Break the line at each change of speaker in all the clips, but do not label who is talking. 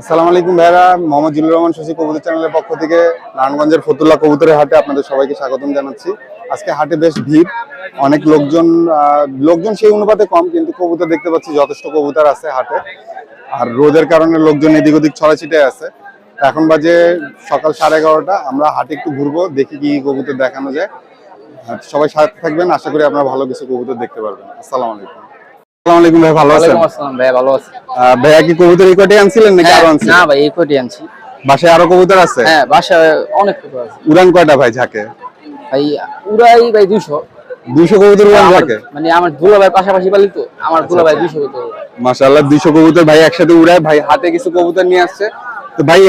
আসসালামু আলাইকুম ভাইরা, মোহাম্মদ জিল্লুর রহমান শশী কবুতর চ্যানেলের পক্ষ থেকে নারায়ণগঞ্জের ফতুল্লা কবুতরের হাটে আপনাদের সবাইকে স্বাগতম জানাচ্ছি। আজকে হাটে বেশ ভিড়, অনেক লোকজন লোকজন সেই অনুপাতে কম, কিন্তু কবুতর দেখতে পাচ্ছি যথেষ্ট কবুতর আছে হাটে। আর রোদের কারণে লোকজন এদিক ওদিক ছড়াছিটে আছে। এখন বাজে সকাল সাড়ে এগারোটা, আমরা হাটে একটু ঘুরবো, দেখি কি কবুতর দেখানো যায়। সবাই সাথে থাকবেন, আশা করি আপনারা ভালো কিছু কবুতর দেখতে পারবেন। আসসালামু আলাইকুম। আলাইকুম ভাই ভালো আছেন?
আসসালাম ভাই ভালো আছি।
ভাইয়া কি কবুতর এই কটাই আনছিলেন নাকি আরও
হ্যাঁ,
আনছিলেন?
না ভাই এই কোটি আনছি।
বাসায় আরও কবুতর আছে?
হ্যাঁ বাসায় অনেক কুকুর আছে।
উড়ান কয়টা ভাই ঝাঁকে?
ভাই উড়াই ভাই
দুইশো। কবুতর উড়ান
মানে আমার দুলা ভাই পাশাপাশি পালি তো আমার দুলা ভাই
আচ্ছা। মাশাআল্লাহ দুইশো কবুতর ভাই একসাথে উড়ায় ভাই হাতে কিছু কবুতর নিয়ে আসছে। তো ভাই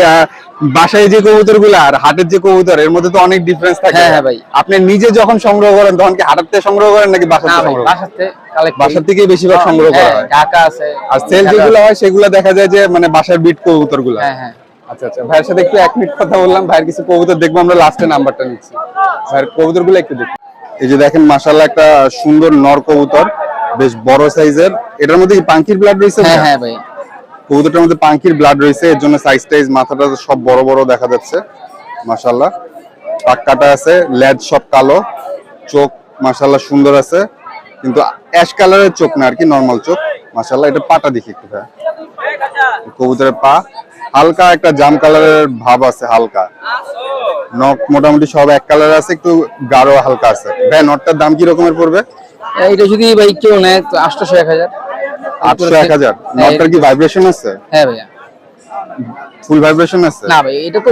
বাসায় যে কবুতরগুলা আর হাটের যে কবুতর এর মধ্যে তো অনেক ডিফারেন্স থাকে।
হ্যাঁ, হ্যাঁ ভাই।
আপনি নিজে যখন সংগ্রহ করেন তখন কি হাটের থেকে সংগ্রহ করেন নাকি বাসা থেকে
ভাই
সংগ্রহ?
বাসাতে কালেক্ট
বাসার থেকেই বেশিরভাগ সংগ্রহ করা হয়।
ঢাকা আছে
আর সেল যেগুলো হয় সেগুলো দেখা যায় যে মানে বাসার বিট কবুতরগুলা
হ্যাঁ হ্যাঁ।
আচ্ছা আচ্ছা ভাইয়ের সাথে একটু এক মিনিট কথা বললাম। ভাইয়ের কিছু কবুতর দেখব আমরা লাস্টে নাম্বারটা নিচ্ছি। ভাইয়ের কবুতরগুলো একটু দেখি। এই যে দেখেন মাশাল্লাহ একটা সুন্দর নর কবুতর বেশ বড় সাইজের এটার মধ্যে পাঙ্কির ব্লাড রয়েছে
হ্যাঁ হ্যাঁ ভাই।
কবুতরটার মধ্যে পাঙ্কির ব্লাড রয়েছে, এর জন্য সাইজ টাইজ, মাথাটা সব বড় বড় দেখা যাচ্ছে মাশাল্লাহ পাক্কাটা আছে, লেজ সব কালো, চোখ মাশাল্লাহ সুন্দর আছে, কিন্তু অ্যাশ কালারের চোখ না, আর কি নর্মাল চোখ মাশাল্লাহ এটা পাটা দেখি একটু। কবুতরের পা, হালকা একটা জাম কালারের ভাব আছে, হালকা। নখ মোটামুটি সব এক কালার আছে, একটু গাঢ় হালকা আছে। ভাই নটটার দাম কি রকমের পড়বে?
এটা যদি ভাই কেউ নেয় আটশোশো এক হাজার।
আটশো এক নটটার কি ভাইব্রেশন আছে?
হ্যাঁ ভাইয়া।
ফুল ভাইব্রেশন আছে?
না ভাই এটা তো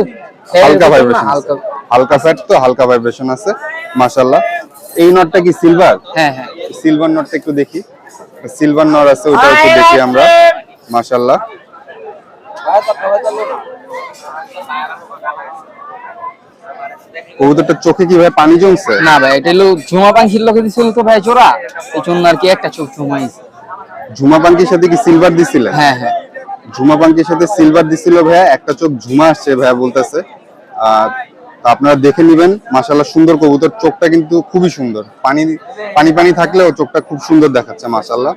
হালকা ভাইব্রেশন
হালকা।
হালকা ফ্যাট তো হালকা ভাইব্রেশন আছে মাশাআল্লাহ। এই নটটা কি সিলভার
হ্যাঁ হ্যাঁ।
সিলভার নটটা একটু দেখি। সিলভার নট আছে ওটা একটু দেখি আমরা মাশাআল্লাহ। কবুতরটা চোখে কি ভাই পানি জমছে?
না ভাই এটা হলো ঝুমা পাখির লোকে দিছিল তো ভাই জোড়া এই জন্য আর কি একটা চোখ ঝুমাইছে।
ঝুমা পাঙ্কির সাথে কি সিলভার দিছিলেন
হ্যাঁ হ্যাঁ।
ঝুমা পাঙ্কির সাথে সিলভার দিছিল ভাইয়া একটা চোখ ঝুমা আসছে ভাইয়া বলতেছে। আর আপনারা দেখে নেবেন মাশাল্লাহ সুন্দর কবুতর চোখটা কিন্তু খুবই সুন্দর। পানি পানি পানি থাকলেও চোখটা খুব সুন্দর দেখাচ্ছে মাশাল্লাহ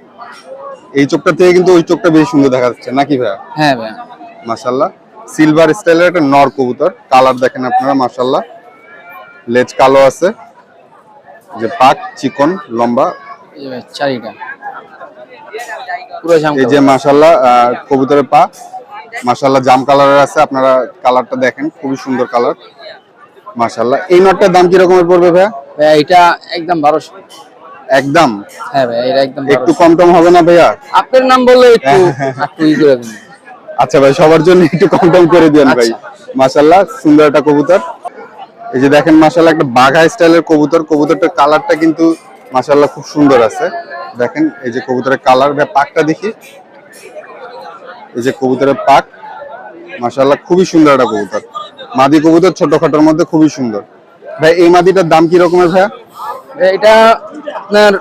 এই চোখটা থেকে কিন্তু ওই চোখটা বেশি সুন্দর দেখা যাচ্ছে নাকি ভাইয়া?
হ্যাঁ ভাইয়া।
মাশাল্লাহ সিলভার স্টাইলের একটা নর কবুতর কালার দেখেন আপনারা মাশাল্লাহ লেজ কালো আছে যে পাক চিকন লম্বা।
চারিটা
এই যে মাশাল্লাহ আহ, কবুতরের পা মাশাল্লাহ জাম কালারের আছে আপনারা কালারটা দেখেন খুবই সুন্দর কালার মাশাল্লাহ এই নটটার দাম কি রকমের পড়বে ভাইয়া?
ভাই এটা একদম বারোশো।
একদম?
হ্যাঁ ভাই এটা একদম
একটু
1200
কম টম হবে না ভাইয়া?
আপনার নাম বললে একটু একটু ই করে দিন।
আচ্ছা ভাই সবার জন্য একটু কম টম করে দিন ভাই। মাশাল্লাহ সুন্দর একটা কবুতর। এই যে দেখেন মাশাল্লাহ একটা বাঘা স্টাইলের কবুতর। কবুতরটার কালারটা কিন্তু মাশাল্লাহ খুব সুন্দর আছে। দেখেন এই যে কবুতরের কালার পাকটা দেখি। এই যে কবুতরের পাক মাশাল্লাহ খুবই সুন্দর একটা কবুতর। মাদি কবুতর ছোটখাটোর মধ্যে খুবই সুন্দর। ভাই এই মাদিটার দাম কি রকমের ভাইয়া?
এটা আপনার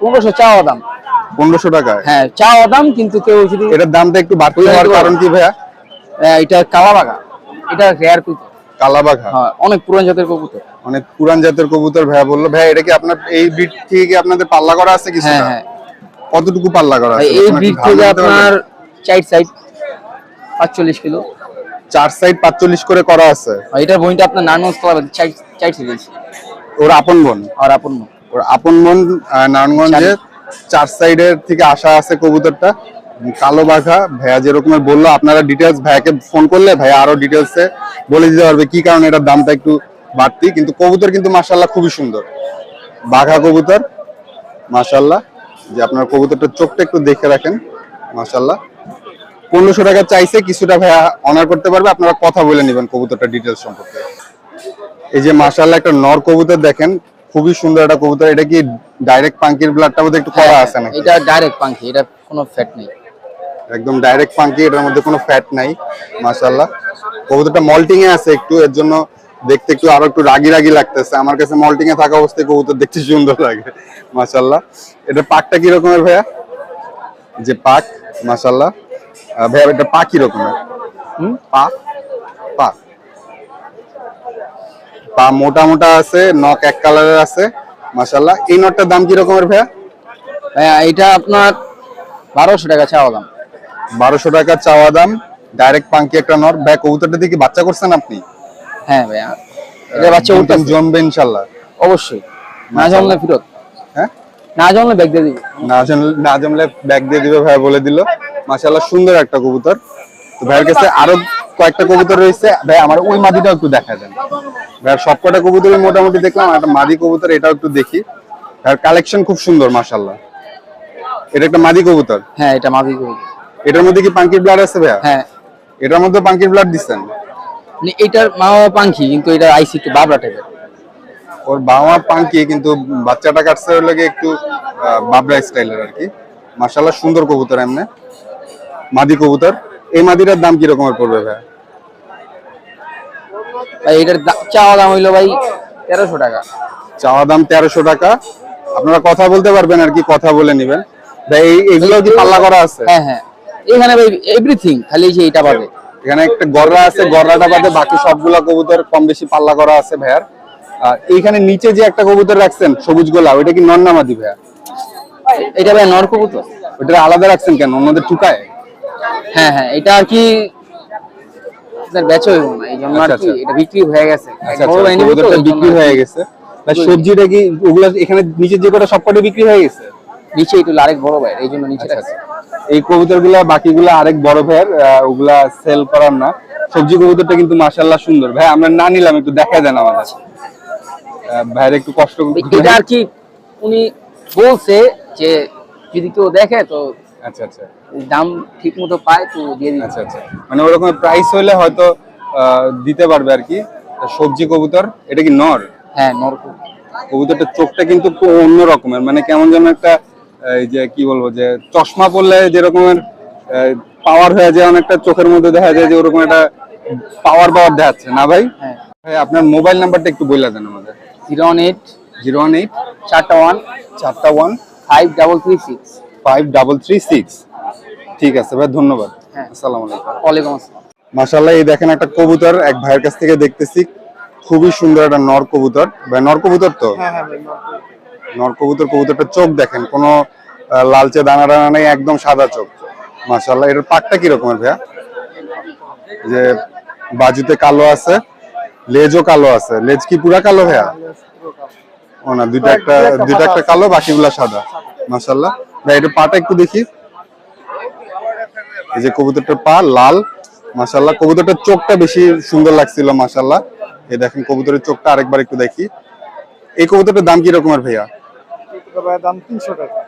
পনেরোশো চাওয়া দাম।
পনেরোশো টাকা
হ্যাঁ চাওয়া দাম কিন্তু কেউ যদি
এটার দামটা একটু বাড়তি হওয়ার কারণ কি ভাইয়া?
এটা কালা বাগা এটা রেয়ার কুকুর
কালা বাঘা
হ্যাঁ অনেক পুরান জাতের কবুতর।
অনেক পুরান জাতের কবুতর ভাইয়া বলল ভাইয়া এটা কি আপনার এই ব্রিড থেকে কি আপনাদের পাল্লা করা আছে কিছু
হ্যাঁ হ্যাঁ।
কতটুকু পাল্লা করা আছে?
এই ব্রিড থেকে আপনার চার সাইড পাঁচচল্লিশ কিলো।
চার সাইড পাঁচচল্লিশ করে করা আছে?
এটার বইটা আপনার নারায়ণগঞ্জ ক্লাবে চার চার সিরিজ
ওর আপন বোন?
আর আপন বোন।
ওর আপন বোন নারায়ণগঞ্জে চার সাইডের থেকে আসা আছে কবুতরটা। কালো বাঘা ভাইয়া যেরকমের বলল আপনারা ডিটেলস ভাইয়াকে ফোন করলে ভাইয়া আরও ডিটেলসে বলে দিতে পারবে কি কারণে এটার দামটা একটু বাড়তি কিন্তু কবুতর কিন্তু মাশাল্লাহ খুবই সুন্দর। বাঘা কবুতর মাশাল্লাহ যে আপনার কবুতরটার চোখটা একটু দেখে রাখেন মাশাল্লাহ পনেরোশো টাকা চাইছে কিছুটা ভাইয়া অনার করতে পারবে আপনারা কথা বলে নেবেন কবুতরটা ডিটেলস সম্পর্কে। এই যে মাশাল্লাহ একটা নর কবুতর দেখেন খুবই সুন্দর একটা কবুতর। এটা কি ডাইরেক্ট পাঙ্কির ব্লাডটার মধ্যে একটু করা আছে নাকি?
এটা ডাইরেক্ট পাঙ্কি এটা কোনো ফ্যাট নেই।
একদম ডাইরেক্ট পাঙ্কি এটার মধ্যে কোনো ফ্যাট নাই মাশাল্লাহ কবুতরটা মল্টিং এ আছে একটু এর জন্য দেখতে একটু আরও একটু রাগি রাগি লাগতেছে। আমার কাছে মল্টিং এ থাকা অবস্থায় কবুতর দেখতে সুন্দর লাগে মাশাল্লাহ এটা পাকটা কি রকমের ভাইয়া? যে পাক মাশাল্লাহ আহ, ভাইয়া এটা পা কি রকমের? হুম? পা? পা। পা মোটা মোটা আছে নখ এক কালারের আছে মাশাল্লাহ এই নটটার দাম কি রকমের ভাইয়া?
ভাইয়া, এটা আপনার বারোশো টাকা চাওয়া দাম।
বারোশো টাকা চাওয়া দাম ডাইরেক্ট পাঙ্কি একটা নর। ভাই কবুতরটা দিয়ে কি বাচ্চা করছেন আপনি?
হ্যাঁ ভাইয়া। এটা বাচ্চা
ডিম
উঠতেছে।
জমবে ইনশাল্লাহ
অবশ্যই। না জমলে ফেরত।
হ্যাঁ?
না জমলে ব্যাগ দিয়ে দিবি।
না জমলে না জমলে ব্যাগ দিয়ে দিবে ভাই বলে দিল। মাশাআল্লাহ সুন্দর একটা কবুতর। তো ভাইয়ের কাছে আরও কয়েকটা কবুতর রয়েছে। ভাই আমার ওই মাদিটাও একটু দেখা দেন ভাইয়ের সবকটা কবুতরই মোটামুটি দেখলাম একটা মাদি কবুতর এটাও একটু দেখি। ভাইয়ের কালেকশন খুব সুন্দর মাশাআল্লাহ। এটা একটা মাদি কবুতর।
হ্যাঁ এটা মাদি কবুতর।
এটার মধ্যে কি পাঙ্কির ব্লাড আছে ভাইয়া?
হ্যাঁ।
এটার মধ্যে পাঙ্কির ব্লাড দিচ্ছেন
মানে এটার মা বাবা পাঙ্খি কিন্তু এটা আইসি একটু বাবরা টাইপের
ওর বাবা মা পাঙ্কি কিন্তু বাচ্চাটা কাটছে ওর লাগে একটু বাবরা স্টাইলের আর কি। মাশাআল্লাহ সুন্দর কবুতর এমনি। মাদি কবুতর। এই মাদিটার দাম কি রকমের পড়বে ভাই?
ভাই এটার চাওয়া দাম হইল ভাই তেরোশো টাকা।
চাওয়া দাম তেরোশো টাকা। আপনারা কথা বলতে পারবেন আর কি কথা বলে নেবেন। ভাই এই এগুলো কি পাল্লা করা আছে?
হ্যাঁ হ্যাঁ। এখানে ভাই এভরিথিং খালি যে এটা পাবে
এখানে একটা গররা আছে গররাটা বাদে বাকি সবগুলা কবুতর কম বেশি পাল্লা করা আছে ভাইয়ার। আর এইখানে নিচে যে একটা কবুতর রাখছেন সবুজ গোলা ওইটা কি নন্নামাদি ভাইয়া?
এটা ভাই নর কবুতর।
ওইটা আলাদা রাখছেন কেন? অন্যদের টুকায়
হ্যাঁ হ্যাঁ এটা আর কি
আচ্ছা, আচ্ছা।
এটা বিক্রি হয়ে গেছে।
আচ্ছা সবজিটা কি ওগুলা এখানে নিচে যে কটা সবকটা বিক্রি হয়ে গেছে?
নিচে একটু আরেক বড় ভাই এই জন্য নিচে
আচ্ছা, এই কবুতরগুলা বাকিগুলা আরেক বড় ভাইয়ের ওগুলা সেল করার না। সবজি কবুতরটা কিন্তু সুন্দর। ভাই আমরা না নিলাম একটু দেখাই দেন আমাদের। আহ, ভাইয়ের একটু কষ্ট
এটা আর কি উনি বলছে যে যদি কেউ দেখে তো
আচ্ছা আচ্ছা।
দাম ঠিক মতো পায় তো দিয়ে দিন
আচ্ছা আচ্ছা। মানে ওরকম প্রাইস হইলে হয়তো আহ, দিতে পারবে আর কি। সবজি কবুতর এটা কি নর?
হ্যাঁ নর কবুতর।
কবুতরটার চোখটা কিন্তু অন্য রকমের মানে কেমন যেন একটা এই যে কি বলব যে চশমা পরলে যেরকমের পাওয়ার হয়ে যায় অনেকটা চোখের মধ্যে দেখা যায় যে ওরকম একটা পাওয়ার পাওয়ার দেখাচ্ছে। না ভাই?
হ্যাঁ।
ভাই আপনার মোবাইল নাম্বারটা একটু বলে দেন আমাদের।
Zero one eight
zero one eight
চারটা ওয়ান
চারটা one
five double three six
five double three six ঠিক আছে ভাই ধন্যবাদ।
হ্যাঁ।
আসসালামু আলাইকুম।
ওয়ালাইকুম আসসালাম।
মাশাল্লাহ এই দেখেন একটা কবুতর এক ভাইয়ের কাছ থেকে দেখতেছি। খুবই সুন্দর একটা নর কবুতর। ভাই নর কবুতর তো? নর কবুতর কবুতরটা চোখ দেখেন কোনো লালচে দানা দানা নেই, একদম সাদা চোখ। মাশাল্লাহ এটার পাকটা কি রকমের ভাইয়া? যে বাজুতে কালো আছে, লেজও কালো আছে। লেজ কি পুরা কালো ভাইয়া? ও না, দুইটা একটা দুইটা একটা কালো, বাকিগুলা সাদা। মাশাল্লাহ ভাই পাটা একটু দেখি। এই যে কবুতরটার পা লাল। মাশাল্লাহ কবুতরটার চোখটা বেশি সুন্দর লাগছিল মাশাল্লাহ এই দেখেন, কবুতরের চোখটা আরেকবার একটু দেখি। এই কবুতরটার দাম কি রকমের ভাইয়া?
দাম তিনশো টাকা।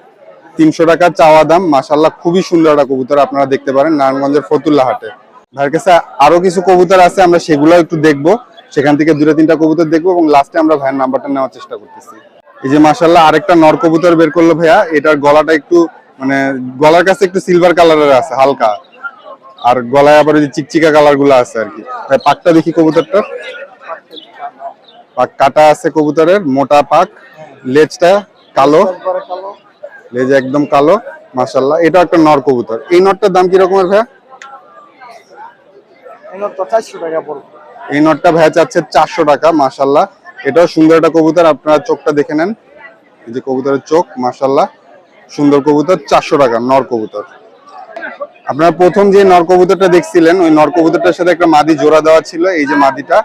তিনশো টাকা চাওয়া দাম মাশাল্লাহ খুবই সুন্দর একটা কবুতর আপনারা দেখতে পারেন নারায়ণগঞ্জের ফতুল্লা হাটে। কাছে আরও কিছু কবুতর আছে, আমরা সেগুলো একটু দেখব। সেখান থেকে দুটো তিনটা কবুতর দেখব এবং লাস্টে আমরা ভাইয়ের নাম্বারটা নেওয়ার চেষ্টা করতেছি। এই যে মাশাল্লাহ আরেকটা নর কবুতর বের করল ভাইয়া, এটার গলাটা একটু মানে গলার কাছে একটু সিলভার কালারের আছে, হালকা। আর গলায় আবার ওই যে চিকচিকা কালারগুলো আছে আর কি। ভাই, পাকটা দেখি কবুতরটার। পাক কাটা আছে কবুতরের, মোটা পাক, লেজটা কালো। লেজ একদম কালো মাশাল্লাহ এটা একটা নর কবুতর। এই নটটার দাম কি রকমের ভাইয়া? এই নটটা ভাইয়া চাচ্ছে চারশো টাকা মাশাল্লাহ এটাও সুন্দর একটা কবুতর আপনারা চোখটা দেখে নেন। এই যে কবুতরের চোখ মাশাল্লাহ সুন্দর কবুতর চারশো টাকা নর কবুতর। আপনারা প্রথম যে নর কবুতরটা দেখছিলেন ওই নর কবুতরটার সাথে একটা মাদি জোড়া দেওয়া ছিল এই যে মাদিটা।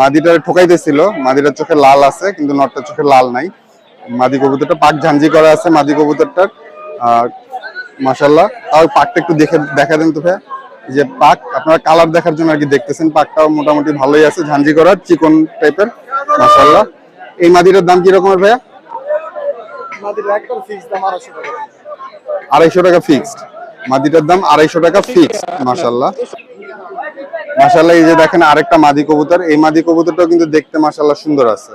মাদিটা ঠোকাইতেছিল মাদিটার চোখে লাল আছে কিন্তু নরটার চোখে লাল নাই। মাদি কবুতরটা পাক ঝাঞ্জি করা আছে মাদি কবুতরটার। আর মাশাল্লাহ তাও পাকটা একটু দেখে দেখা দেন তো ভাইয়া। যে পাক আপনারা কালার দেখার জন্য আর কি দেখতেছেন পাকটাও মোটামুটি ভালোই আছে ঝাঞ্জি করা চিকন টাইপের মাশাল্লাহ এই মাদিটার দাম কি রকমের ভাইয়া?
আড়াইশো টাকা।
ফিক্সড মাদিটার দাম আড়াইশো টাকা ফিক্সড মাশাল্লাহ মাশাল্লাহ এই যে দেখেন আরেকটা মাদি কবুতর এই মাদি কবুতরটাও কিন্তু দেখতে মাশাল্লাহ সুন্দর আছে।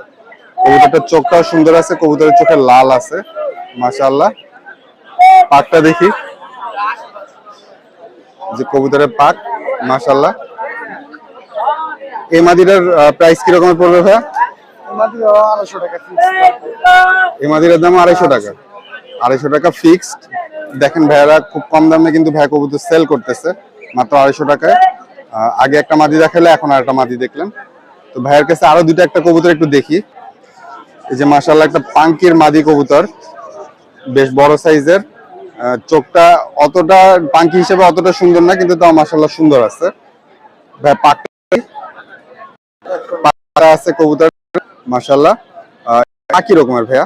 কবুতরটার চোখটাও সুন্দর আছে, কবুতরের চোখে লাল আছে মাশাল্লাহ পাকটা দেখি। যে কবুতরের পাক মাশাল্লাহ এই মাদিটার প্রাইস কিরকমের পড়বে ভাইয়া? মাদিরার দাম আড়াইশো টাকা। আড়াইশো টাকা ফিক্সড দেখেন ভাইয়ারা, খুব কম দামে কিন্তু সেল করতেছে, মাত্র আড়াইশো টাকায়। আগে একটা মাদি দেখালে, এখন আর একটা মাদি দেখলাম। তো ভাইয়ের কাছে আরও দুটো একটা কবুতর একটু দেখি। এই যে মাসাল্লাহ একটা পাঙ্কির মাদি কবুতর বেশ বড় সাইজের চোখটা অতটা পাঙ্কি হিসেবে অতটা সুন্দর না কিন্তু তাও মাসাল্লাহ সুন্দর আছে। পাকটা আছে কবুতর মাসাল্লাহ কি রকমের ভাইয়া।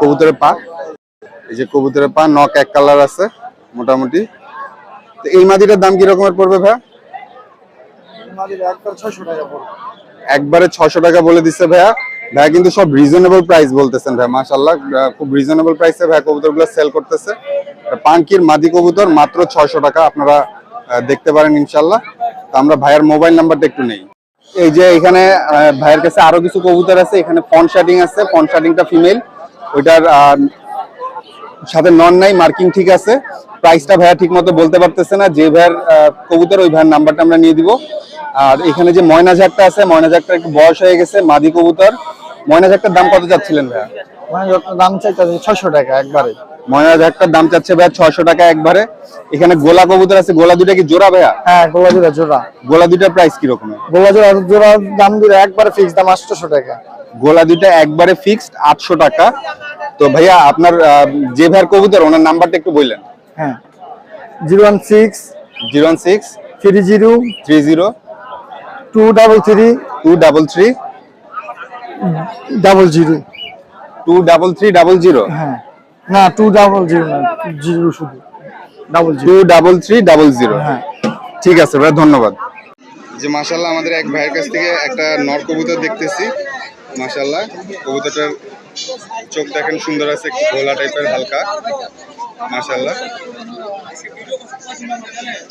কবুতরের পা এই যে কবুতরের পা নক এক কালার আছে মোটামুটি। তো এই মাদিটার দাম কি রকমের পড়বে ভাইয়া?
একবারে
ছশো টাকা বলে দিচ্ছে ভাইয়া। ভাইয়া কিন্তু সব রিজনেবল প্রাইস বলতেছেন ভাইয়া মাশাল্লাহ খুব রিজনেবল প্রাইসে ভাইয়া কবুতরগুলো সেল করতেছে। পাঙ্কির মাদি কবুতর মাত্র ছয়শো টাকা, আপনারা দেখতে পারেন ইনশাল্লাহ তো আমরা ভাইয়ার মোবাইল নাম্বারটা একটু নেই। এই যে এখানে ভাইয়ের কাছে আরও কিছু কবুতর আছে, এখানে ফন শার্টিং আছে ফন শার্টিংটা ফিমেল ওইটার সাথে নন নাই মার্কিং ঠিক আছে। প্রাইসটা ভাইয়া ঠিক মতো বলতে পারতেছে না, যে ভাইয়ের কবুতর, ওই ভাইয়ের নাম্বারটা আমরা নিয়ে দিব। আর এখানে যে ময়না ঝাকটা আছে ময়না ঝাকটা একটু বয়স হয়ে গেছে মাদি কবুতর। ময়না ঝাকটার দাম কত চাচ্ছিলেন ভাইয়া?
যত দাম চাইতেছে ছয়শো টাকা একবারে।
ময়না ঝাকটার দাম চাচ্ছে ভাইয়া ছয়শো টাকা একবারে। এখানে গোলা কবুতর আছে গোলা দুটা কি জোড়া ভাইয়া?
হ্যাঁ গোলা জোড়া জোড়া।
গোলা দুটার প্রাইস কি রকমের
গোলা জোড়া জোড়ার দাম দিলে একবারে ফিক্স দাম আটশোশো টাকা।
গোলা দুটা একবারে ফিক্সড আটশো টাকা। তো ভাইয়া আপনার যে ভাইয়ের কবুতর ওনার নাম্বারটা একটু বললেন।
হ্যাঁ। Zero one six
zero one six
three zero
three zero
two double three
two double three
double zero
two double three double zero
হ্যাঁ। না টু ডাবল জিরো না জিরো শুধু double
two double three double zero
হ্যাঁ।
ঠিক আছে ভাই ধন্যবাদ। যে মাশাল্লাহ আমাদের এক ভাইয়ের কাছ থেকে একটা নর কবুতর দেখতেছি। মাশাল্লাহ কবুতরটার চোখ দেখেন সুন্দর আছে একটু ঘোলা টাইপের হালকা। মাশাল্লাহ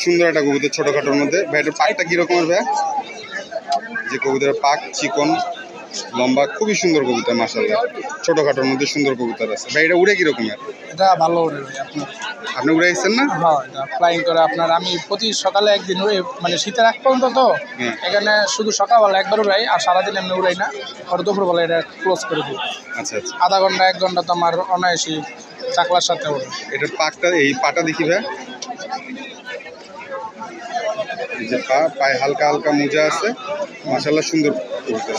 সুন্দর একটা কবুতর ছোটখাটোর মধ্যে। ভাইটার পাকটা কি রকমের ভাই যে কবুতরের পাক চিকন লম্বা খুবই সুন্দর কবুতর মাশাল্লাহ ছোটখাটোর মধ্যে সুন্দর কবুতর আছে ভাই এটা উড়ে কি রকমের
এটা ভালো ওড়ে ভাই আপনার
আপনি উড়ে গেছেন না?
হ্যাঁ এটা ফ্লাইং করে আপনার। আমি প্রতি সকালে একদিন উড়ে মানে শীতের এক পর্যন্ত তো
হুম।
এখানে শুধু সকালবেলা একবার উড়াই আর সারাদিন এমনি উড়াই না। আর দুপুরবেলা এটা ক্লোজ করে দিই।
আচ্ছা আচ্ছা।
আধা ঘণ্টা এক ঘণ্টা তো আমার অনায়াসই চাকলার সাথে ওড়ে
এটার পাকটা এই পাটা দেখি ভাই। এই যে পা পায়ে হালকা হালকা মোজা আছে মাশাল্লাহ সুন্দর কবুতর।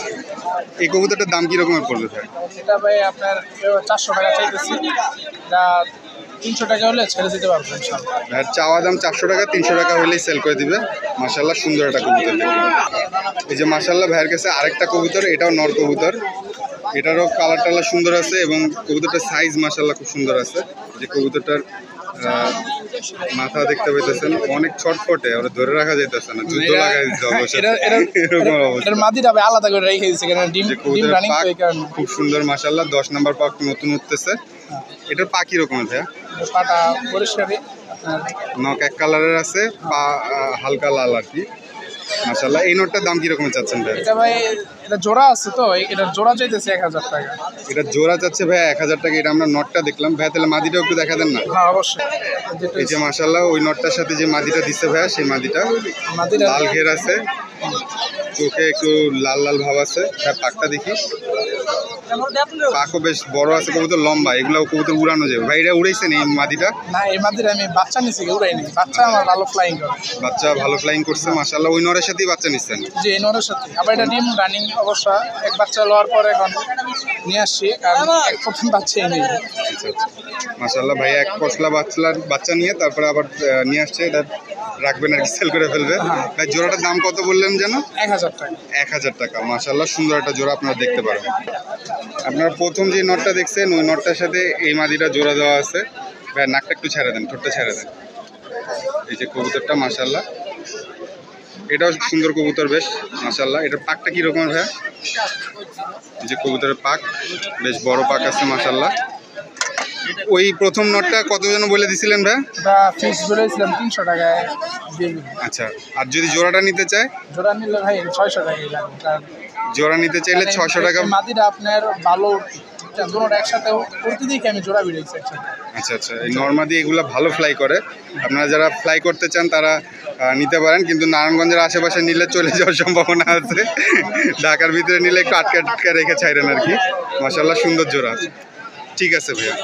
এই কবুতরটার দাম কি রকমের পড়বে ভাই?
এটা ভাই আপনার চারশো টাকা চাইতেছি। তিনশো টাকা হলে ছেড়ে দিতে পারব ইনশাল্লাহ
চাওয়া দাম চারশো টাকা তিনশো টাকা হলেই সেল করে দিবে। মাশাল্লাহ সুন্দর একটা কবুতর। এই যে মাশাল্লাহ ভাইয়ের কাছে আরেকটা কবুতর এটাও নর কবুতর। এটারও কালার টালার সুন্দর আছে এবং কবুতরটার সাইজ মাশাল্লাহ খুব সুন্দর আছে। যে কবুতরটার মাথা দেখতে পাইতেছেন অনেক ছটফটে ওরা ধরে রাখা যাইতেছে না যুদ্ধ লাগাই দিতে
অবশ্যই মাদিটা আলাদা করে রেখে দিচ্ছে কারণ ডিম ডিম রানিং তো এই কারণে।
খুব সুন্দর মাশাআল্লাহ 10 নাম্বার পাক নতুন উঠতেছে। এটা পা কি আছে
পাটা পরিষ্কারই নক
নখ এক কালারের আছে পা হালকা লাল আর কি। মাশাল্লাহ এই নোটটার দাম কি রকমের চাচ্ছেন ভাই?
এটা ভাই এটা জোড়া আছে তো এটা জোড়া চাইতেছে এক হাজার টাকা।
এটা জোড়া চাচ্ছে ভাই এক হাজার টাকা এটা আমরা নটটা দেখলাম। ভাই তাহলে মাদিটা একটু দেখা দেন না?
হ্যাঁ অবশ্যই।
এই যে মাশাল্লাহ ওই নটটার সাথে যে মাদিটা দিচ্ছে ভাইয়া সেই মাদিটা লাল ঘের আছে। চোখে একটু লাল লাল ভাব আছে। ভাই পাকটা দেখি। পাকও বেশ বড় আছে কবুতর লম্বা এগুলো কবুতর উড়ানো যাবে। ভাই এটা উড়াইছেন এই মাদিটা
না এই মাদিরা আমি বাচ্চা নিছি উড়াই নি বাচ্চা আমার ভালো ফ্লাইং করে।
বাচ্চা ভালো ফ্লাইং করছে মাশাল্লাহ ওই নরের সাথেই বাচ্চা নিচ্ছেন?
যে এই নরের সাথে আবার এটা ডিম রানিং অবশ্য। এক বাচ্চা লওয়ার পর এখন নিয়ে আসছি কারণ এক প্রথম বাচ্চাই নেই।
আচ্ছা আচ্ছা। ভাই এক পশলা বাচ্চার বাচ্চা নিয়ে তারপরে আবার নিয়ে আসছে। এটা রাখবেন আর কি সেল করে ফেলবে ভাই জোড়াটার দাম কত বললেন যেন?
এক হাজার টাকা।
এক হাজার টাকা। মাশাল্লাহ সুন্দর একটা জোড়া আপনারা দেখতে পারেন। আপনারা প্রথম যে নটটা দেখছেন ওই নটটার সাথে এই মাদিটা জোড়া দেওয়া আছে। ভাই নাকটা একটু ছেড়ে দেন ঠোঁটটা ছেড়ে দেন। এই যে কবুতরটা মাশাল্লাহ এটাও সুন্দর কবুতর বেশ মাশাল্লাহ এটার পাকটা কি রকমের ভাইয়া এই যে কবুতরের পাক বেশ বড় পাক আছে মাশাল্লাহ ওই প্রথম নটটা কত যেন বলে দিছিলেন ভাই?
ফিক্স বলেছিলাম তিনশো টাকায়
আচ্ছা আর যদি জোড়াটা নিতে চায়?
জোড়া নিলে ভাই ছয়শো টাকাই লাগবে
জোড়া নিতে চাইলে ছশো টাকা
মাদিরা আপনার ভালো দুটো একসাথে উঠতে আমি জোড়া বিড়েছি একসাথে।
আচ্ছা আচ্ছা এই নর্মাদি এগুলো ভালো ফ্লাই করে। আপনারা যারা ফ্লাই করতে চান তারা নিতে পারেন কিন্তু নারায়ণগঞ্জের আশেপাশে নিলে চলে যাওয়ার সম্ভাবনা আছে। ঢাকার ভিতরে নিলে একটু আটকে আটকে রেখে ছাইরেন আর কি। মাসাল্লাহ সুন্দর জোড়া ঠিক আছে ভাইয়া।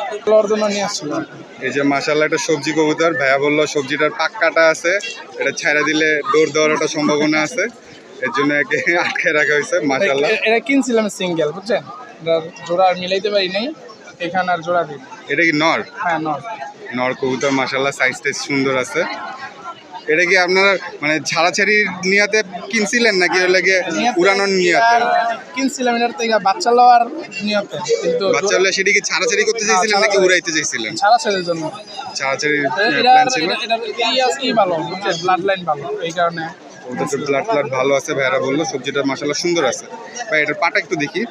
জন্য নিয়ে আসছিলাম।
এই যে মাসাল্লাহ একটা সবজি কবুতর ভাইয়া বলল সবজিটার পাক কাটা আছে এটা ছাইরা দিলে দৌড় দেওয়ার একটা সম্ভাবনা আছে এর জন্য একে আটকে রাখা হয়েছে মাসাল্লাহ
এটা কিনছিলাম সিঙ্গেল বুঝছেন? জোড়া আর মিলাইতে পারি নাই এখানে আর জোড়া দিই
এটা কি নর?
হ্যাঁ নর।
নর কবুতর মাসাল্লাহ সাইজ টাইজ সুন্দর আছে। এটা কি আপনারা মানে ছাড়াছাড়ি নিয়াতে কিনছিলেন নাকি ওর লাগে উড়ানোর নিয়াতে?
কিনছিলাম এটার থেকে বাচ্চা লওয়ার নিয়তে কিন্তু
বাচ্চা হলে সেটি কি ছাড়াছাড়ি করতে চাইছিলেন নাকি উড়াইতে চাইছিলেন?
ছাড়া ছেলের জন্য
ছাড়াছাড়ি প্ল্যান ছিল?
ই ভালো ব্লাড লাইন ভালো এই কারণে।
ওদের ব্লাড ফ্লাড ভালো আছে ভাইরা বলল সবজিটা মাসাল্লাহ সুন্দর আছে। ভাই এটার পাটা একটু দেখি।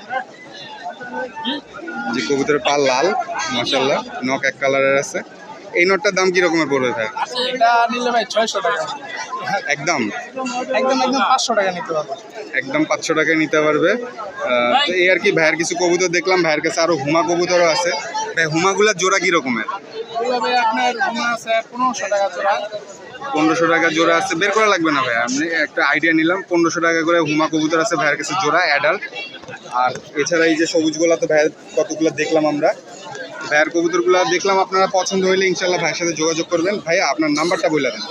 যে কবুতরের পা লাল মাসাল্লাহ নখ এক কালারের আছে। এই নোটটার দাম কি রকমের পড়বে ভাই?
এটা নিলে ভাই ছয়শো টাকা।
একদম?
একদম একদম পাঁচশো টাকা নিতে পারব
একদম পাঁচশো টাকায় নিতে পারবে। তো এই আর কি ভাইয়ের কিছু কবুতর দেখলাম ভাইয়ের কাছে আরও হুমা কবুতরও আছে। ভাই হুমাগুলার জোড়া কি রকমের
ওইভাবে আপনার ঘুমা আছে পনেরোশো টাকা জোড়া।
পনেরোশো টাকা জোড়া আছে। বের করা লাগবে না ভাই আমি একটা আইডিয়া নিলাম। পনেরোশো টাকা করে হুমা কবুতর আছে ভাইয়ের কাছে জোড়া অ্যাডাল্ট আর এছাড়া এই যে সবুজ গোলা তো ভাইয়ের কতগুলো দেখলাম আমরা। ভাইয়ের কবুতরগুলো দেখলাম আপনারা পছন্দ হইলে ইনশাল্লাহ ভাইয়ের সাথে যোগাযোগ করবেন। ভাই আপনার নাম্বারটা বলে দেন।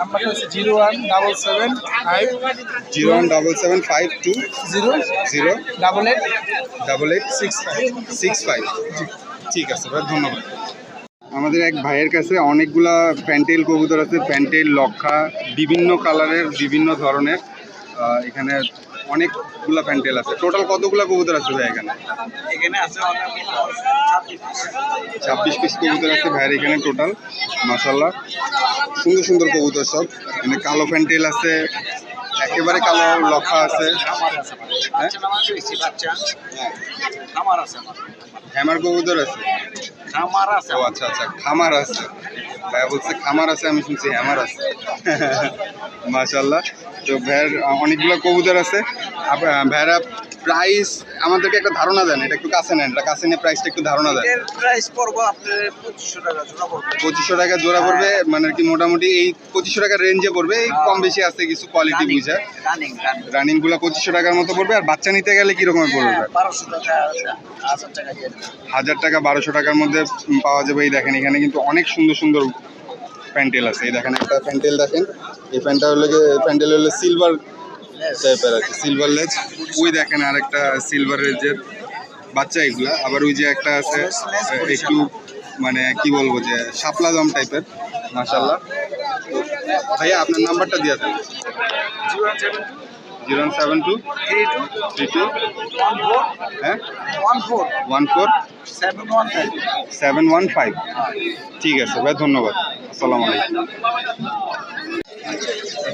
নাম্বারটা হচ্ছে zero one double seven five
zero one double seven five two
zero
zero
double eight
double eight six five six five. ঠিক আছে ভাই ধন্যবাদ। আমাদের এক ভাইয়ের কাছে অনেকগুলা প্যান্টেল কবুতর আছে প্যান্টেল লক্ষা বিভিন্ন কালারের বিভিন্ন ধরনের এখানে অনেকগুলা প্যান্ডেল আছে। টোটাল কতগুলো কবুতর আছে ভাই এখানে? ছাব্বিশ পিস। কবুতর আছে ভাইয়ের এখানে টোটাল মাসাল্লাহ সুন্দর সুন্দর কবুতর সব। এখানে কালো প্যান্ডেল আছে একেবারে কালো লক্ষা আছে। হ্যাঁ? হ্যামার কবুতর আছে? খামার আছে ও আচ্ছা আচ্ছা খামার আছে। ভাইয়া বলছে খামার আছে আমি শুনছি হ্যামার আছে। মাশাল্লাহ তো ভাইয়ের অনেকগুলো কবুতর আছে। ভাইয়ারা প্রাইস আমাদেরকে একটা ধারণা দেন এটা একটু কাছে নেন। এটা কাছে নিয়ে প্রাইসটা একটু ধারণা দেন।
প্রাইস পড়ব আপনার পঁচিশশো টাকা জোড়া পড়বে।
পঁচিশশো টাকা জোড়া পড়বে মানে কি মোটামুটি এই পঁচিশশো টাকার রেঞ্জে পড়বে এই কম বেশি আছে কিছু কোয়ালিটি বুঝে
রানিং রানিং
রানিংগুলো পঁচিশশো টাকার মতো পড়বে আর বাচ্চা নিতে গেলে কীরকম পড়বে?
হাজার টাকা
বারোশো টাকার মধ্যে পাওয়া যাবে এই দেখেন এখানে কিন্তু অনেক সুন্দর সুন্দর প্যান্টেল আছে। এই দেখেন একটা প্যান্টেল দেখেন এই প্যান্টটা হলো প্যান্টেল হলো সিলভার টাইপের কি সিলভার লেজ ওই দেখেন আর একটা সিলভার লেজের বাচ্চা এগুলা আবার ওই যে একটা আছে একটু মানে কি বলব যে শাপলা দম টাইপের মাশাল্লাহ ভাইয়া, আপনার নাম্বারটা দিয়ে দেন। Zero seven two
three two
হ্যাঁ?
One four seven one five.
ঠিক আছে ভাই ধন্যবাদ। আসসালামু আলাইকুম।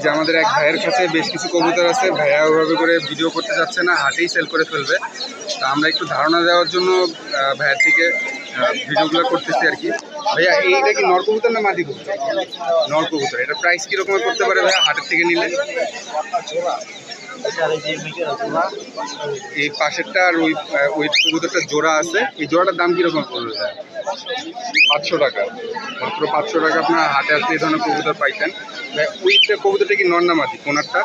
যে আমাদের এক ভাইয়ের কাছে বেশ কিছু কবুতর আছে, ভাইয়া ওভাবে করে ভিডিও করতে যাচ্ছে না, হাটেই সেল করে ফেলবে। তা আমরা একটু ধারণা দেওয়ার জন্য ভাইয়ের থেকে ভিডিওগুলো করতেছি আর কি। ভাইয়া এইটা কি নর কবুতর না মাদি কবুতর নর কবুতর এটা প্রাইস কীরকমের করতে পারে ভাইয়া, হাটের থেকে নিলে? এই পাশেরটা আর ওই ওই কবুতরটা জোড়া আছে। এই জোড়াটার দাম কীরকম পড়বে ভাইয়া? পাঁচশো টাকা। মাত্র পাঁচশো টাকা আপনার হাটে আসলে এই ধরনের কবুতর পাইতেন। ওইটা কবুতরটা কি নর না মাদি কোনারটা?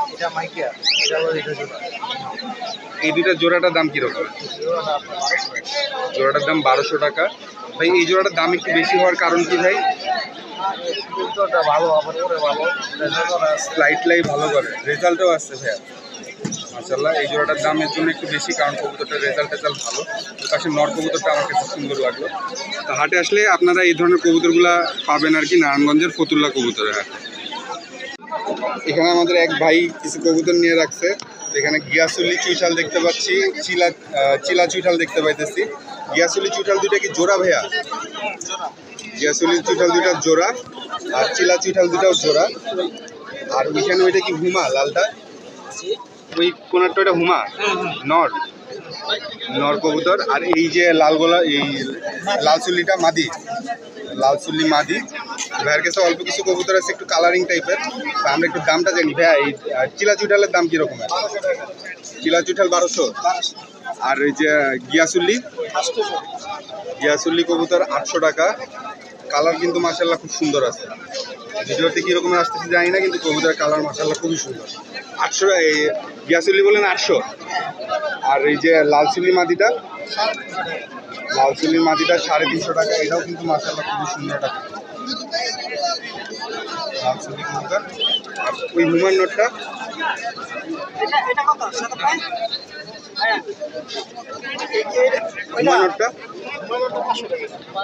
এই দুইটা জোড়াটার দাম কীরকম? জোড়াটার দাম বারোশো টাকা। ভাই এই জোড়াটার দাম একটু বেশি হওয়ার কারণ কি ভাই?
ভালো ভালো।
স্লাইটলাই ভালো করে। রেজাল্টও আসছে ভাইয়া। মাসাল্লাহ এই জোড়াটার দামের জন্য একটু বেশি কারণ কবুতরটার রেজাল্ট টেজাল্ট ভালো। পাশে নর কবুতরটা আমার কাছে সুন্দর লাগল। তো হাটে আসলে আপনারা এই ধরনের কবুতরগুলা পাবেন আর কি নারায়ণগঞ্জের ফতুল্লা কবুতরের হাট। এখানে আমাদের এক ভাই কিছু কবুতর নিয়ে রাখছে। এখানে গিয়াসুলি চুইঠাল দেখতে পাচ্ছি চিলা চিলা চুইঠাল দেখতে পাইতেছি। গিয়াসুলি চুইঠাল দুইটা কি জোড়া ভাইয়া? গিয়াসুলি চুইঠাল দুইটা জোড়া আর চিলা চুইঠাল দুটাও জোড়া। আর ওইখানে ওইটা কি হুমা, লালটা? ওই কোনারটা ওইটা হুমা? নর। নর কবুতর। আর এই যে লাল গোলা, এই লাল চুল্লিটা মাদি। লাল চুল্লি মাদি। ভাইয়ের কাছে অল্প কিছু কবুতর আছে, একটু কালারিং টাইপের তা আমরা একটু দামটা জানি। ভাইয়া, এই চিলা চুইঠালের দাম কীরকম চিলা চুইঠাল বারোশো। আর এই যে গিয়াসুল্লি গিয়াসুল্লি কবুতর আটশো টাকা। কালার কিন্তু মাসাল্লাহ খুব সুন্দর আছে। ভিডিওতে কি রকমের আসতেছে জানি না কিন্তু কবুতরের কালার মাসাল্লাহ খুবই সুন্দর। আটশো এই গিয়াসুল্লি বলেন আটশো। আর এই যে লাল চিলি মাদিটা লাল চিলির মাদিটা সাড়ে তিনশো টাকা এটাও কিন্তু মাসাল্লাহ খুবই সুন্দর টাকা কবুতর আর ওই হুমান নোটটা?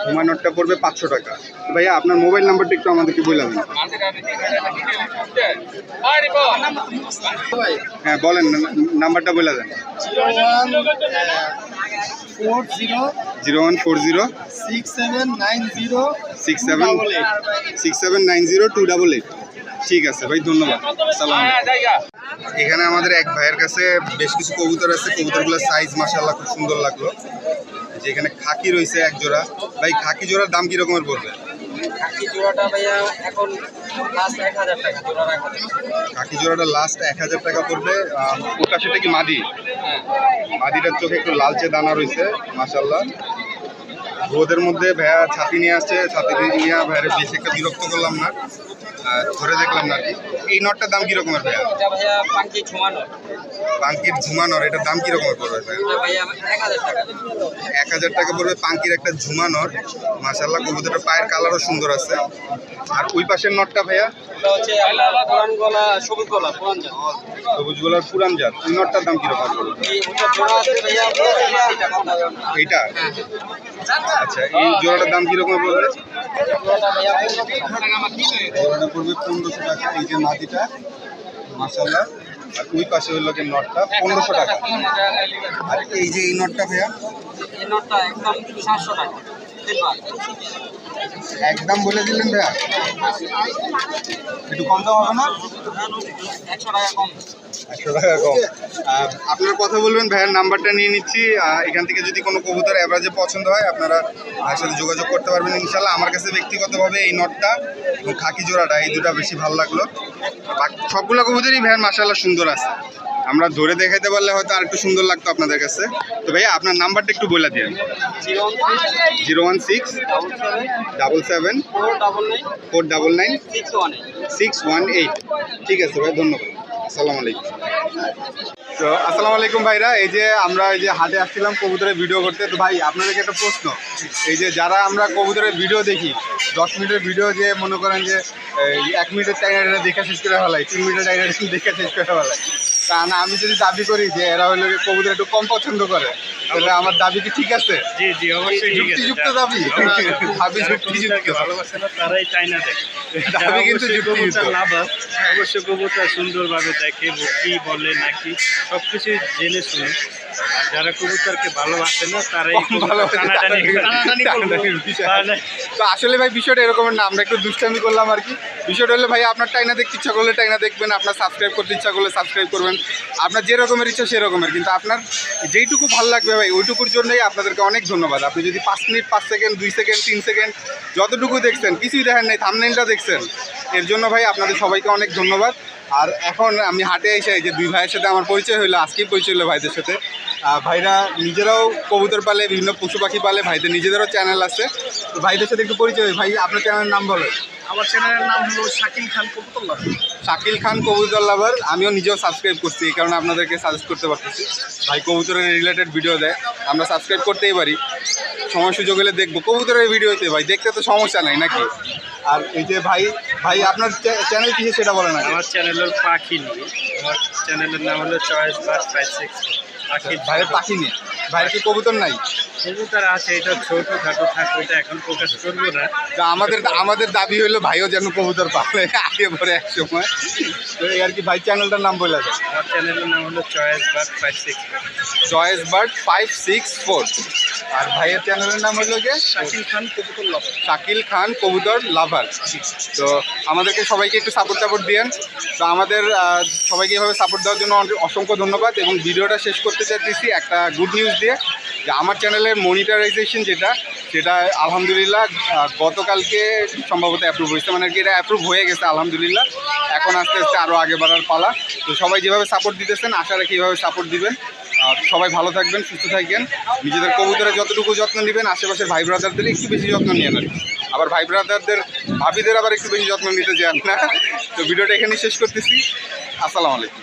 হুমায়ুনটা পড়বে পাঁচশো টাকা। ভাইয়া আপনার মোবাইল নাম্বারটা একটু আমাদেরকে বলে দেন। হ্যাঁ বলেন নাম্বারটা বলে দেন।
Four zero
zero one four zero
six seven nine zero
six seven six seven nine zero two double eight. ঠিক আছে ভাই ধন্যবাদ। সালাম এখানে আমাদের এক ভাইয়ের কাছে বেশ কিছু কবুতর আছে। কবুতরগুলোর সাইজ মাসাল্লাহ খুব সুন্দর লাগল। যে এখানে খাকি রয়েছে এক জোড়া। ভাই খাকি জোড়ার দাম কি রকমের পড়বে?
খাকি জোড়াটা ভাইয়া এখন লাস্ট এক হাজার টাকা জোড়া রাখা
খাকি জোড়াটা লাস্ট এক হাজার টাকা পড়বে। ওটা সেটা কি মাদি? মাদিটার চোখে একটু লালচে দানা রয়েছে মাসাল্লাহ রোদের মধ্যে ভাইয়া ছাতি নিয়ে আসছে। ছাতি নিয়ে ভাইয়ারে বেশি একটা বিরক্ত করলাম না। ধরে দেখলাম না এই নটটার দাম কি রকমের ভাইয়া?
ভাইয়া পাঙ্কি ছুমানো
পাঙ্কির ঝুমানোর এটার দাম কি রকমের পড়বে ভাইয়া?
এক হাজার টাকা
পড়বে পাঙ্কির একটা ঝুমানোর মাসাল্লাহ কবুতরের পায়ের কালারও সুন্দর আছে। আর ওই পাশের নটটা ভাইয়া?
সবুজ গলা
গোলার পুরান জাত। ওই নটটার দাম কীরকম পড়বে?
এই ওটা জোড়া আছে ভাইয়া এটা কম দাম
এইটা? আচ্ছা এই জোড়াটার দাম কীরকম পড়বে? পড়বে পনেরোশো টাকা, এই যে মাটিটা মাসাল্লাহ আর ওই পাশে হইল যে নটটা, পনেরোশো টাকা। আর এই যে এই নটটা ভাইয়া?
এই নটটা একদম সাতশো টাকা।
একদম বলে দিলেন ভাইয়া একটু কম দাম হবে না?
একশো টাকা কম।
একশো টাকা কম। আর আপনার কথা বলবেন ভাইয়ের নাম্বারটা নিয়ে নিচ্ছি। এখান থেকে যদি কোনো কবুতর অ্যাভারেজে পছন্দ হয় আপনারা ভাইয়ের সাথে যোগাযোগ করতে পারবেন ইনশাল্লাহ আমার কাছে ব্যক্তিগতভাবে এই নটটা এবং খাকি জোড়াটা এই দুটা বেশি ভালো লাগল। সবগুলো কবুতরই ভাইয়ের মাসাল্লাহ সুন্দর আছে। আমরা ধরে দেখাইতে পারলে হয়তো আর একটু সুন্দর লাগতো আপনাদের কাছে। তো ভাইয়া, আপনার নাম্বারটা একটু বলে দিন।
Zero
one six
double seven four double nine, six one
eight. ঠিক আছে ভাই, ধন্যবাদ। আসসালামু আলাইকুম। তো আসসালামু আলাইকুম ভাইরা, এই যে আমরা এই যে হাটে আসছিলাম কবুতরের ভিডিও করতে, তো ভাই, আপনাদেরকে একটা প্রশ্ন। এই যে যারা আমরা কবুতরের ভিডিও দেখি, দশ মিনিটের ভিডিও যে মনে করেন যে এক মিনিটের টাইনারে দেখে শেষ করে ফেলাই, তিন মিনিটের টাইনারে দেখে শেষ করে ফেলাই না আমি যদি দাবি করি যে এরা হলো কবুতর একটু কম পছন্দ করে তাহলে আমার দাবি কি ঠিক আছে?
জি জি অবশ্যই
যুক্তিযুক্ত দাবি। দাবি যুক্তিযুক্ত
ভালোবাসে না তারাই চাই না দেখে।
দাবি কিন্তু যুক্তিযুক্ত।
লাভ অবশ্যই কবুতর সুন্দরভাবে দেখে কি বলে নাকি সবকিছু জেনে শুনে। যারা কবুতরকে ভালোবাসে না তারাই
তো আসলে ভাই বিষয়টা এরকমের না আমরা একটু দুষ্টামি করলাম আর কি। বিষয়টা হলে ভাই আপনার টাইনা দেখতে ইচ্ছা করলে টাইনা দেখবেন আপনার সাবস্ক্রাইব করতে ইচ্ছা করলে সাবস্ক্রাইব করবেন। আপনার যেরকমের ইচ্ছা সেরকমের কিন্তু আপনার যেইটুকু ভালো লাগবে ভাই ওইটুকুর জন্যই আপনাদেরকে অনেক ধন্যবাদ। আপনি যদি পাঁচ মিনিট পাঁচ সেকেন্ড দুই সেকেন্ড তিন সেকেন্ড যতটুকু দেখছেন কিছুই দেখেন নাই থামনেলটা দেখছেন এর জন্য ভাই আপনাদের সবাইকে অনেক ধন্যবাদ। আর এখন আমি হাটে এসে যে দুই ভাইয়ের সাথে আমার পরিচয় হলো, আজকেই পরিচয় হলো ভাইদের সাথে। ভাইরা নিজেরাও কবুতর পালে, বিভিন্ন পশু পাখি পালে, ভাইদের নিজেদেরও চ্যানেল আছে। তো ভাইদের সাথে একটু পরিচয়। ভাই, আপনার চ্যানেলের নাম বলো।
আমার চ্যানেলের নাম হলো শাকিল খান কবুতর
শাকিল খান কবুতর লাভার আমিও নিজেও সাবস্ক্রাইব করছি এই কারণে আপনাদেরকে সাজেস্ট করতে পারতেছি। ভাই কবুতরের রিলেটেড ভিডিও দেয় আমরা সাবস্ক্রাইব করতেই পারি। সময় সুযোগ হলে দেখব কবুতরের ভিডিওতে ভাই দেখতে তো সমস্যা নাই নাকি? আর এই যে ভাই ভাই আপনার চ্যানেল কিসে সেটা বলেন না
আমার চ্যানেল হলো পাখি নিয়ে আমার চ্যানেলের নাম হলো চয়েস বাস ফাইভ সিক্স
ভাইয়ের পাখি নিয়ে। ভাইয়ের কি কবুতর নাই?
কবুতর আছে এটা ছোট খাটো থাকবে এটা এখন প্রকাশ করব না।
তা আমাদের আমাদের দাবি হলো ভাইও যেন কবুতর পালে আগে পরে এক সময়। তো আর কি ভাই চ্যানেলটার নাম বলে দেন
আমার চ্যানেলের নাম হলো choice bar five six
choice bird five six four আর ভাইয়ের চ্যানেলের নাম হলো গিয়ে
শাকিল খান কবুতর লব
শাকিল খান কবুতর লাভার তো আমাদেরকে সবাইকে একটু সাপোর্ট সাপোর্ট দিয়েন। তো আমাদের সবাইকে এভাবে সাপোর্ট দেওয়ার জন্য অসংখ্য ধন্যবাদ এবং ভিডিওটা শেষ করতে চাইতেছি একটা গুড নিউজ দিয়ে, যে আমার চ্যানেলের মনিটারাইজেশন যেটা, সেটা আলহামদুলিল্লাহ গতকালকে সম্ভবত অ্যাপ্রুভ হয়েছে। মানে কি এটা অ্যাপ্রুভ হয়ে গেছে, আলহামদুলিল্লাহ। এখন আস্তে আস্তে আরও আগে বাড়ার পালা। তো সবাই যেভাবে সাপোর্ট দিতেছেন, আশা রাখি এইভাবে সাপোর্ট দিবেন। সবাই ভালো থাকবেন, সুস্থ থাকবেন। নিজেদের কবুতরের যতটুকু যত্ন নেবেন, আশেপাশের ভাই ব্রাদারদের একটু বেশি যত্ন নিয়ে নেন। আবার ভাই ব্রাদারদের ভাবিদের আবার একটু বেশি যত্ন নিতে চান না। তো ভিডিওটা এখানেই শেষ করতেছি। আসসালামু আলাইকুম।